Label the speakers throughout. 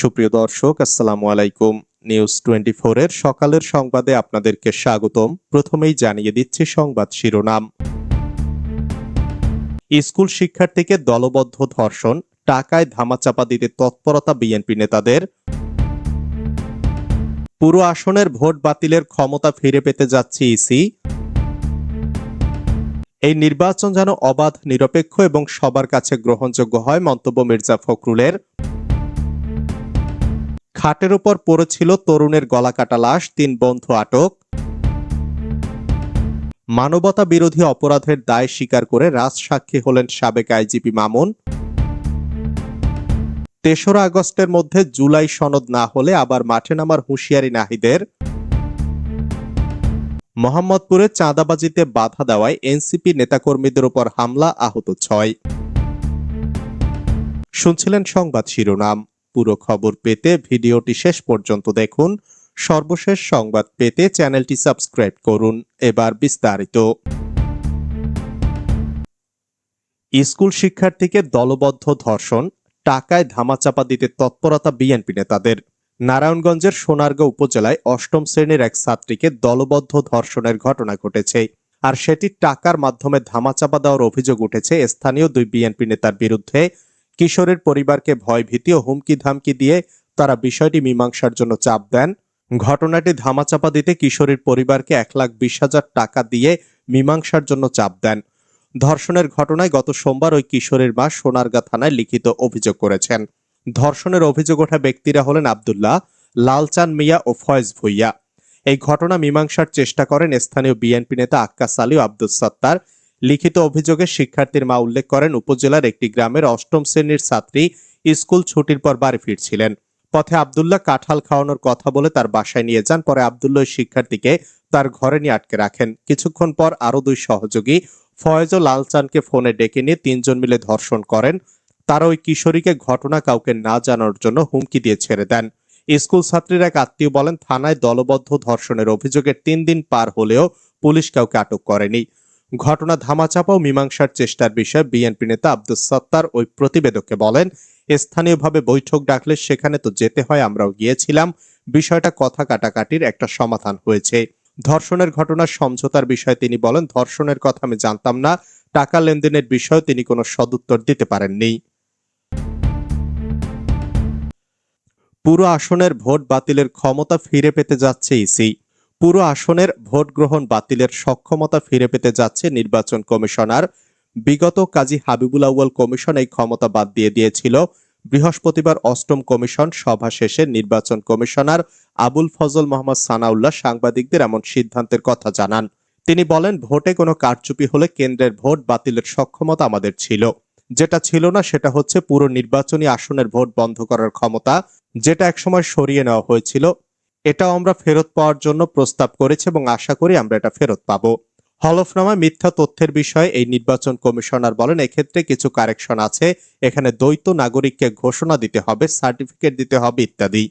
Speaker 1: সুপ্রিয় দর্শক, আসসালামু আলাইকুম। নিউজ টোয়েন্টি এর সকালের সংবাদে আপনাদেরকে স্বাগতম। প্রথমেই জানিয়ে দিচ্ছি সংবাদ শিরোনাম। স্কুল শিক্ষার্থীকে দলবদ্ধ ধর্ষণ, টাকায় ধামাচাপা দিতে তৎপরতা বিএনপি নেতাদের। পুরো আসনের ভোট বাতিলের ক্ষমতা ফিরে পেতে যাচ্ছে ইসি। এই নির্বাচন যেন অবাধ, নিরপেক্ষ এবং সবার কাছে গ্রহণযোগ্য হয় মন্তব্য মির্জা ফখরুলের। খাটের উপর পড়েছিল তরুণের গলাকাটা লাশ, তিন বন্ধু আটক। মানবতা বিরোধী অপরাধের দায় স্বীকার করে রাজসাক্ষী হলেন সাবেক আইজিপি মামুন। তেসরা আগস্টের মধ্যে জুলাই সনদ না হলে আবার মাঠে নামার হুঁশিয়ারি নাহিদের। মোহাম্মদপুরে চাঁদাবাজিতে বাধা দেওয়ায় এনসিপি নেতাকর্মীদের উপর হামলা, আহত ছয়। শুনছিলেন সংবাদ শিরোনাম। পুরো খবর পেতে ভিডিওটি শেষ পর্যন্ত দেখুন। সর্বশেষ সংবাদ পেতে চ্যানেলটি সাবস্ক্রাইব করুন। এবার বিস্তারিত। স্কুল শিক্ষার্থীকে দলবদ্ধ ধর্ষণ, টাকায় ধামাচাপা দিতে তৎপরতা বিএনপি নেতাদের। নারায়ণগঞ্জের সোনারগাঁও উপজেলায় অষ্টম শ্রেণির এক ছাত্রীকে দলবদ্ধ ধর্ষণের ঘটনা ঘটেছে আর সেটি টাকার মাধ্যমে ধামাচাপা দেওয়ার অভিযোগ উঠেছে স্থানীয় দুই বিএনপি নেতার বিরুদ্ধে। কিশোরের পরিবারকে ভয়ভীতি ও হুমকি ধামকি দিয়ে তারা বিষয়টি মীমাংসার জন্য চাপ দেন। ঘটনাটি ধামাচাপা দিতে কিশোরীর পরিবারকে এক লাখ বিশ হাজার টাকা দিয়ে মীমাংসার জন্য চাপ দেন। ধর্ষণের ঘটনায় গত সোমবার ওই কিশোরীর মা সোনারগাঁ থানায় লিখিত অভিযোগ করেছেন। ধর্ষণের অভিযোগ ওঠা ব্যক্তিরা হলেন আবদুল্লাহ, লালচান মিয়া ও ফয়েজ ভুইয়া। এই ঘটনা মীমাংসার চেষ্টা করেন স্থানীয় বিএনপি নেতা আক্কাস আলী আব্দুল সত্তার। লিখিত অভিযোগে শিক্ষার্থীর মা উল্লেখ করেন, উপজেলার একটি গ্রামের অষ্টম শ্রেণির ছাত্রী স্কুল ছুটির পর বাড়ি ফিরছিলেন। পথে আবদুল্লাহ কাঁঠাল খাওয়ানোর কথা বলে তার বাসায় নিয়ে যান, পরে আবদুল্লাহ শিক্ষার্থীকে তার ঘরে নিয়ে আটকে রাখেন। কিছুক্ষণ পর আরও দুই সহযোগী ফয়েজ ও লালচানকে ফোনে ডেকে নিয়ে তিনজন মিলে ধর্ষণ করেন। তারা ওই কিশোরীকে ঘটনা কাউকে না জানার জন্য হুমকি দিয়ে ছেড়ে দেন। স্কুল ছাত্রীর এক আত্মীয় বলেন, থানায় দলবদ্ধ ধর্ষণের অভিযোগের তিন দিন পার হলেও পুলিশ কাউকে আটক করেনি। ঘটনা ধামাচাপা ও মীমাংসার চেষ্টার বিষয়ে বিএনপি নেতা আব্দুল সত্তার ওই প্রতিবেদককে বলেন, স্থানীয়ভাবে বৈঠক ডাকলে সেখানে তো যেতে হয়, আমরাও গিয়েছিলাম। বিষয়টা কথা কাটাকাটির একটা সমাধান হয়েছে। ধর্ষণের ঘটনার সমঝোতার বিষয়ে তিনি বলেন, ধর্ষণের কথা আমি জানতাম না। টাকা লেনদেনের বিষয়ে তিনি কোনো সদুত্তর দিতে পারেননি। পুরো আসনের ভোট বাতিলের ক্ষমতা ফিরে পেতে যাচ্ছে ইসি। পুরো আসনের ভোট গ্রহণ বাতিলের সক্ষমতা ফিরে পেতে যাচ্ছে নির্বাচন কমিশনার। বিগত কাজী হাবিবুল আউয়াল কমিশন এই ক্ষমতা বাদ দিয়ে দিয়েছিল। বৃহস্পতিবার অষ্টম কমিশন সভা শেষে নির্বাচন কমিশনার আবুল ফজল মোহাম্মদ সানাউল্লাহ সাংবাদিকদের এমন সিদ্ধান্তের কথা জানান। তিনি বলেন, ভোটে কোনো কারচুপি হলে কেন্দ্রের ভোট বাতিলের সক্ষমতা আমাদের ছিল। যেটা ছিল না, সেটা হচ্ছে পুরো নির্বাচনী আসনের ভোট বন্ধ করার ক্ষমতা, যেটা একসময় সরিয়ে নেওয়া হয়েছিল। এটাও আমরা ফেরত পাওয়ার জন্য প্রস্তাব করেছি এবং আশা করি আমরা এটা ফেরত পাবো। হলফনামা মিথ্যা তথ্যের বিষয়ে এই নির্বাচন কমিশনার বলেন, এক্ষেত্রে কিছু কারেকশন আছে। এখানে দ্বৈত নাগরিককে ঘোষণা দিতে হবে, সার্টিফিকেট দিতে হবে, ইত্যাদি।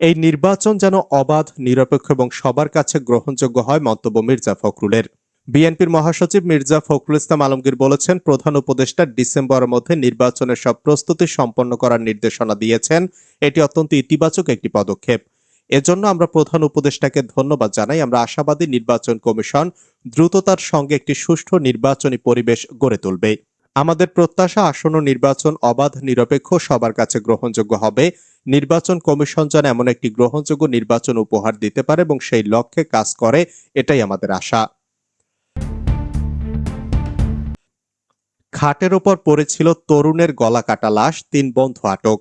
Speaker 1: এই নির্বাচন যেন অবাধ, নিরপেক্ষ এবং সবার কাছে গ্রহণযোগ্য হয় মন্তব্য মির্জা ফখরুলের। বিএনপির মহাসচিব মির্জা ফখরুল ইসলাম আলমগীর বলেছেন, প্রধান উপদেষ্টা ডিসেম্বরের মধ্যে নির্বাচনের সব প্রস্তুতি সম্পন্ন করার নির্দেশনা দিয়েছেন। এটি অত্যন্ত ইতিবাচক একটি পদক্ষেপ। এজন্য আমরা প্রধান উপদেষ্টাকে ধন্যবাদ জানাই। আমরা আশাবাদী নির্বাচন কমিশন দ্রুততার সঙ্গে একটি সুষ্ঠু নির্বাচনী পরিবেশ গড়ে তুলবে। আমাদের প্রত্যাশা, আসন্ন নির্বাচন অবাধ, নিরপেক্ষ, সবার কাছে গ্রহণযোগ্য হবে। নির্বাচন কমিশন যেন এমন একটি গ্রহণযোগ্য নির্বাচন উপহার দিতে পারে এবং সেই লক্ষ্যে কাজ করে, এটাই আমাদের আশা। খাটের ওপর পড়েছিল তরুণের গলা কাটা লাশ, তিন বন্ধু আটক।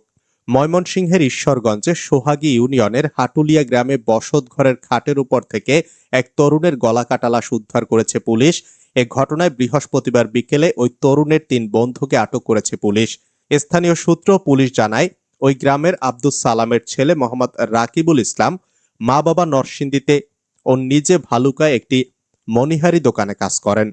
Speaker 1: ময়মনসিংহের ঈশ্বরগঞ্জে সোহাগী ইউনিয়নের হাটুলিয়া গ্রামে বসত ঘরের খাটের উপর থেকে এক তরুণের গলা কাটা লাশ উদ্ধার করেছে পুলিশ। এ ঘটনায় বৃহস্পতিবার বিকেলে ওই তরুণের তিন বন্ধুকে আটক করেছে পুলিশ। স্থানীয় সূত্র পুলিশ জানায়, ওই গ্রামের আব্দুস সালামের ছেলে মোহাম্মদ রাকিবুল ইসলাম মা বাবা নরসিংদীতে ও নিজে ভালুকায় একটি মনিহারি দোকানে কাজ করেন।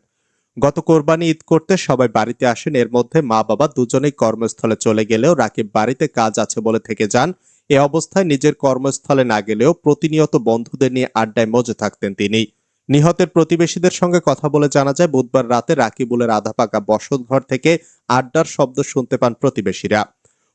Speaker 1: গত কোরবানি ঈদ করতে সবাই বাড়িতে আসেন। এর মধ্যে মা, বাবা দুজনেই কর্মস্থলে চলে গেলেও রাকিব বাড়িতে কাজ আছে বলে থেকে যান। এ অবস্থায় নিজের কর্মস্থলে না গেলেও প্রতিনিয়ত বন্ধুদের নিয়ে আড্ডায় মজে থাকতেন তিনি। নিহতের প্রতিবেশীদের সঙ্গে কথা বলে জানা যায়, বুধবার রাতে রাকিবুলের আধা পাকা বসত ঘর থেকে আড্ডার শব্দ শুনতে পান প্রতিবেশীরা।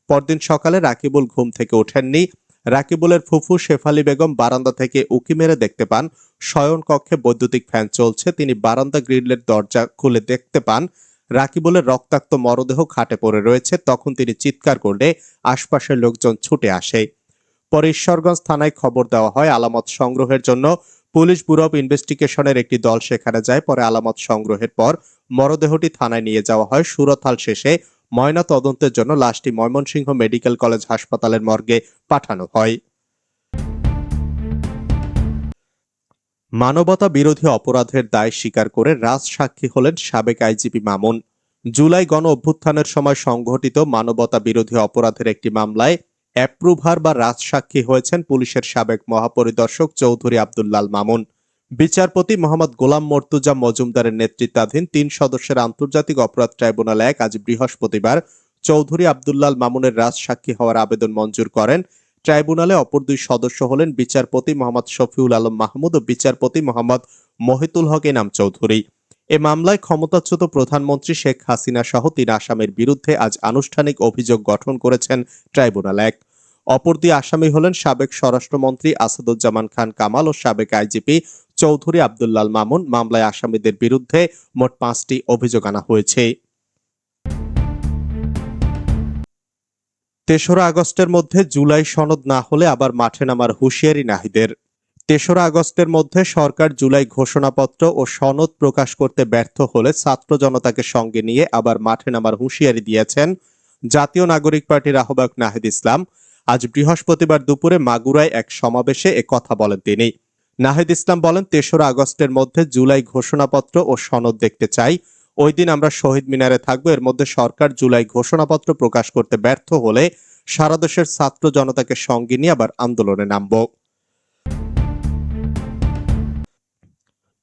Speaker 1: পরদিন সকালে রাকিবুল ঘুম থেকে ওঠেননি। রাকিবুলের ফুফু শেফালি বেগম বারান্দা থেকে উকি মেরে দেখতে পান। শয়ন কক্ষে বৈদ্যুতিক ফ্যান চলছে। তিনি বারান্দা গ্রিলের দরজা খুলে দেখতে পান। রাকিবুলের রক্তাক্ত মরদেহ খাটে পড়ে রয়েছে। তখন তিনি চিৎকার করলে আশপাশের লোকজন ছুটে আসে। পরে ঈশ্বরগঞ্জ থানায় খবর দেওয়া হয়, আলামত সংগ্রহের জন্য পুলিশ ব্যুরো অব ইনভেস্টিগেশনের একটি দল সেখানে যায়। পরে আলামত সংগ্রহের পর মরদেহটি থানায় নিয়ে যাওয়া হয়। সুরতহাল শেষে ময়না তদন্তের জন্য লাশটি ময়মনসিংহ মেডিকেল কলেজ হাসপাতালের মর্গে পাঠানো হয়। মানবতা বিরোধী অপরাধের দায় স্বীকার করে রাজ সাক্ষী হলেন সাবেক আইজিপি মামুন। জুলাই গণ অভ্যুত্থানের সময় সংঘটিত মানবতা বিরোধী অপরাধের একটি মামলায় অ্যাপ্রুভার বা রাজসাক্ষী হয়েছেন পুলিশের সাবেক মহাপরিদর্শক চৌধুরী আব্দুল্লাল মামুন। বিচারপতি মোহাম্মদ গোলাম মর্তুজা মজুমদারের নেতৃত্বাধীন তিন সদস্যের আন্তর্জাতিক অপরাধ ট্রাইব্যুনাল এক আজ বৃহস্পতিবার চৌধুরী আব্দুল্লাল মামুনের রাজসাক্ষী হওয়ার আবেদন মঞ্জুর করেন। ট্রাইব্যুনালে অপর দুই সদস্য হলেন বিচারপতি মোহাম্মদ শফিউল আলম মাহমুদ ও বিচারপতি মোহাম্মদ মহিতুল হক এনাম চৌধুরী। এ মামলায় ক্ষমতাচ্যুত প্রধানমন্ত্রী শেখ হাসিনা সহ তিন আসামের বিরুদ্ধে আজ আনুষ্ঠানিক অভিযোগ গঠন করেছেন ট্রাইব্যুনাল এক। অপর দুই আসামি হলেন সাবেক স্বরাষ্ট্রমন্ত্রী আসাদুজ্জামান খান কামাল ও সাবেক আইজিপি চৌধুরী আব্দুল্লাল মামুন। মামলায় আসামিদের বিরুদ্ধে মোট পাঁচটি অভিযোগ আনা হয়েছে। তেসরা আগস্টের মধ্যে জুলাই সনদ না হলে আবার মাঠে নামার হুঁশিয়ারি নাহিদের। তেসরা আগস্টের মধ্যে সরকার জুলাই ঘোষণাপত্র ও সনদ প্রকাশ করতে ব্যর্থ হলে ছাত্র জনতাকে সঙ্গে নিয়ে আবার মাঠে নামার হুঁশিয়ারি দিয়েছেন জাতীয় নাগরিক পার্টির আহ্বায়ক নাহিদ ইসলাম। আজ বৃহস্পতিবার দুপুরে মাগুরায় এক সমাবেশে কথা বলেন তিনি। নাহিদ ইসলাম বলেন, তেসরা আগস্টের মধ্যে জুলাই ঘোষণাপত্র ও সনদ দেখতে চাই। ওই দিন আমরা শহীদ মিনারে থাকব। এর মধ্যে সরকার জুলাই ঘোষণাপত্র প্রকাশ করতে ব্যর্থ হলে সারা দেশের ছাত্র জনতাকে সঙ্গে নিয়ে আবার আন্দোলনে নামব।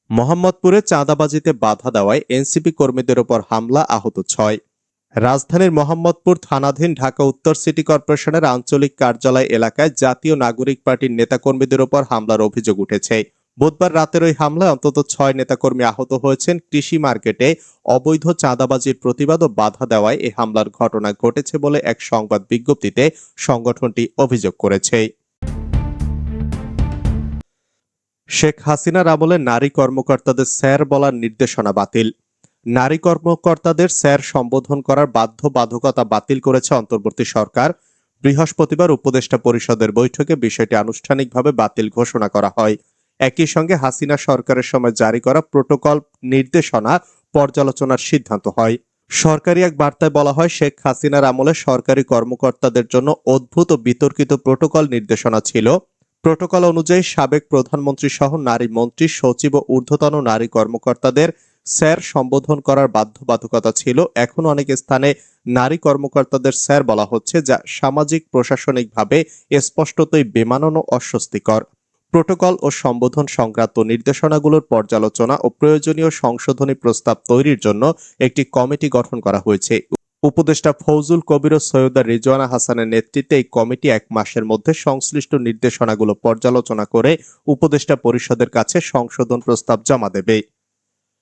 Speaker 1: মোহাম্মদপুরে চাঁদাবাজিতে বাধা দেওয়ায় এনসিপি কর্মীদের ওপর হামলা, আহত ছয়। রাজধানীর মোহাম্মদপুর থানাধীন ঢাকা উত্তর সিটি কর্পোরেশনের আঞ্চলিক কার্যালয় এলাকায় জাতীয় নাগরিক পার্টির নেতাকর্মীদের ওপর হামলার অভিযোগ উঠেছে। বুধবার রাতের ওই হামলায় অন্তত ছয় নেতাকর্মী আহত হয়েছেন। কৃষি মার্কেটে অবৈধ চাঁদাবাজির প্রতিবাদ ও বাধা দেওয়ায় এই হামলার ঘটনা ঘটেছে বলে এক সংবাদ বিজ্ঞপ্তিতে সংগঠনটি অভিযোগ করেছে। শেখ হাসিনার আমলে নারী কর্মকর্তাদের স্যার বলার নির্দেশনা বাতিল। নারী কর্মকর্তাদের স্যার সম্বোধন করার বাধ্যবাধকতা বাতিল করেছে অন্তর্বর্তী সরকার। বৃহস্পতিবার উপদেষ্টা পরিষদের বৈঠকে বিষয়টি আনুষ্ঠানিকভাবে বাতিল ঘোষণা করা হয়। একই সঙ্গে হাসিনা সরকারের সময় জারি করা প্রোটোকল নির্দেশনা পর্যালোচনার সিদ্ধান্ত হয়। সরকারি এক বার্তায় বলা হয়, শেখ হাসিনার আমলে সরকারি কর্মকর্তাদের জন্য অদ্ভুত ও বিতর্কিত প্রোটোকল নির্দেশনা ছিল। প্রোটোকল অনুযায়ী সাবেক প্রধানমন্ত্রী সহ নারী মন্ত্রী, সচিব ও ঊর্ধ্বতন নারী কর্মকর্তাদের স্যার সম্বোধন করার বাধ্যবাধকতা ছিল। এখন অনেক স্থানে নারী কর্মকর্তাদের স্যার বলা হচ্ছে, যা সামাজিক, প্রশাসনিকভাবে স্পষ্টতই বেমানান ও অস্বস্তিকর। প্রোটোকল ও সম্বোধন সংক্রান্ত নির্দেশনাগুলোর পর্যালোচনা ও প্রয়োজনীয় সংশোধনী প্রস্তাব তৈরির জন্য একটি কমিটি গঠন করা হয়েছে। উপদেষ্টা ফৌজুল কবির ও সৈয়দা রিজওয়ানা হাসানের নেতৃত্বে এই কমিটি এক মাসের মধ্যে সংশ্লিষ্ট নির্দেশনাগুলো পর্যালোচনা করে উপদেষ্টা পরিষদের কাছে সংশোধন প্রস্তাব জমা দেবে।